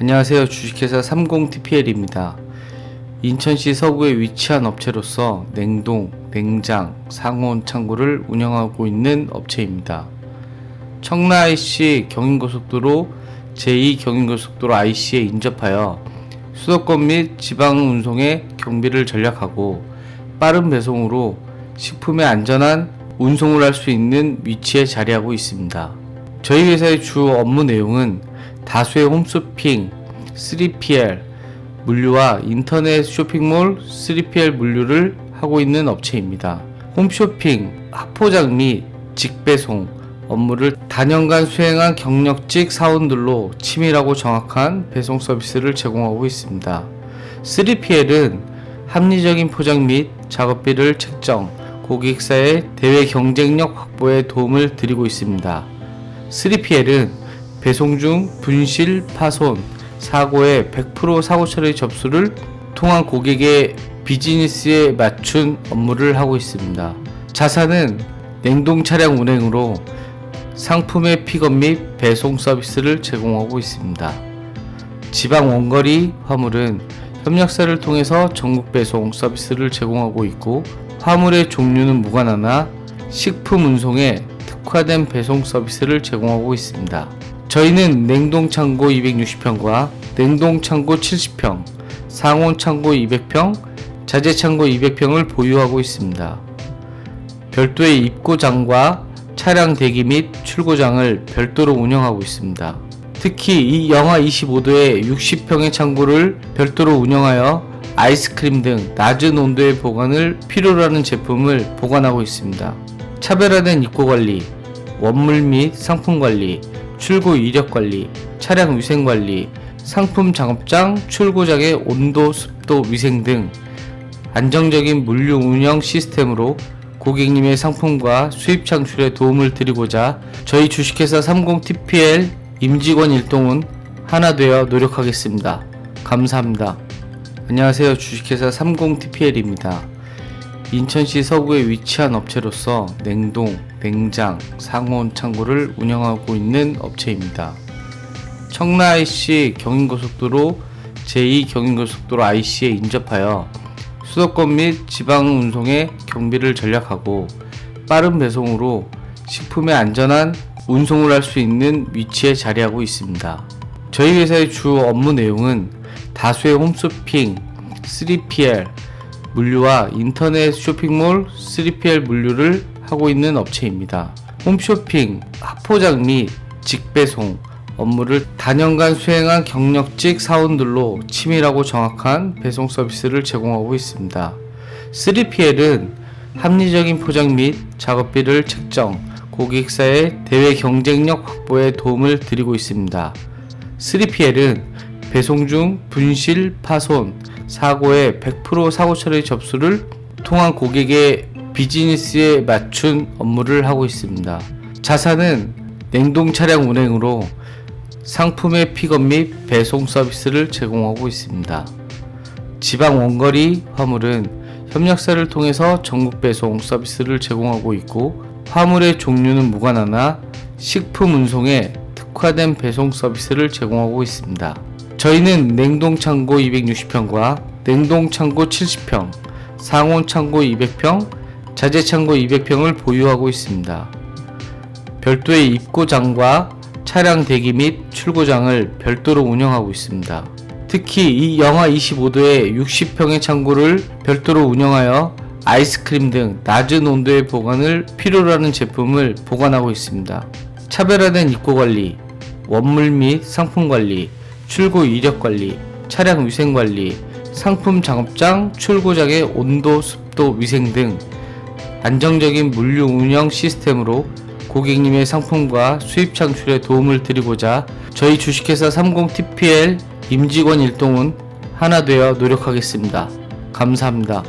안녕하세요. 주식회사 30TPL입니다. 인천시 서구에 위치한 업체로서 냉동, 냉장, 상온 창고를 운영하고 있는 업체입니다. 청라 IC 경인고속도로 제2 경인고속도로 IC에 인접하여 수도권 및 지방 운송의 경비를 전략하고 빠른 배송으로 식품의 안전한 운송을 할 수 있는 위치에 자리하고 있습니다. 저희 회사의 주 업무 내용은 다수의 홈쇼핑, 3PL, 물류와 인터넷 쇼핑몰 3PL 물류를 하고 있는 업체입니다. 홈쇼핑, 학포장 및 직배송 업무를 단연간 수행한 경력직 사원들로 치밀하고 정확한 배송 서비스를 제공하고 있습니다. 3PL은 합리적인 포장 및 작업비를 책정, 고객사의 대외 경쟁력 확보에 도움을 드리고 있습니다. 3PL은 배송 중 분실, 파손, 사고의 100% 사고 처리 접수를 통한 고객의 비즈니스에 맞춘 업무를 하고 있습니다. 자사는 냉동 차량 운행으로 상품의 픽업 및 배송 서비스를 제공하고 있습니다. 지방 원거리 화물은 협력사를 통해서 전국 배송 서비스를 제공하고 있고 화물의 종류는 무관하나 식품 운송에 특화된 배송 서비스를 제공하고 있습니다. 저희는 냉동 창고 260평과 냉동 창고 70평, 상온 창고 200평, 자재 창고 200평을 보유하고 있습니다. 별도의 입고장과 차량 대기 및 출고장을 별도로 운영하고 있습니다. 특히 이 영하 25도의 60평의 창고를 별도로 운영하여 아이스크림 등 낮은 온도의 보관을 필요로 하는 제품을 보관하고 있습니다. 차별화된 입고 관리, 원물 및 상품 관리, 출고 이력 관리, 차량 위생 관리, 상품 작업장, 출고장의 온도, 습도, 위생 등 안정적인 물류 운영 시스템으로 고객님의 상품과 수입 창출에 도움을 드리고자 저희 주식회사 30TPL 임직원 일동은 하나 되어 노력하겠습니다. 감사합니다. 안녕하세요. 주식회사 30TPL입니다. 인천시 서구에 위치한 업체로서 냉동, 냉장, 상온 창고를 운영하고 있는 업체입니다. 청라 IC 경인고속도로 제2 경인고속도로 IC에 인접하여 수도권 및 지방 운송의 경비를 전략하고 빠른 배송으로 식품의 안전한 운송을 할 수 있는 위치에 자리하고 있습니다. 저희 회사의 주 업무 내용은 다수의 홈쇼핑, 3PL, 물류와 인터넷 쇼핑몰 3PL 물류를 하고 있는 업체입니다. 홈쇼핑, 학포장 및 직배송 업무를 단연간 수행한 경력직 사원들로 치밀하고 정확한 배송 서비스를 제공하고 있습니다. 3PL은 합리적인 포장 및 작업비를 책정, 고객사의 대외 경쟁력 확보에 도움을 드리고 있습니다. 3PL은 배송 중 분실, 파손, 사고의 100% 사고 처리 접수를 통한 고객의 비즈니스에 맞춘 업무를 하고 있습니다. 자사는 냉동 차량 운행으로 상품의 픽업 및 배송 서비스를 제공하고 있습니다. 지방 원거리 화물은 협력사를 통해서 전국 배송 서비스를 제공하고 있고 화물의 종류는 무관하나 식품 운송에 특화된 배송 서비스를 제공하고 있습니다. 저희는 냉동 창고 260평과 냉동 창고 70평, 상온 창고 200평, 자재 창고 200평을 보유하고 있습니다. 별도의 입고장과 차량 대기 및 출고장을 별도로 운영하고 있습니다. 특히 이 영하 25도의 60평의 창고를 별도로 운영하여 아이스크림 등 낮은 온도의 보관을 필요로 하는 제품을 보관하고 있습니다. 차별화된 입고 관리, 원물 및 상품 관리, 출고 이력 관리, 차량 위생 관리, 상품 작업장, 출고장의 온도, 습도, 위생 등 안정적인 물류 운영 시스템으로 고객님의 상품과 수입 창출에 도움을 드리고자 저희 주식회사 30TPL 임직원 일동은 하나 되어 노력하겠습니다. 감사합니다.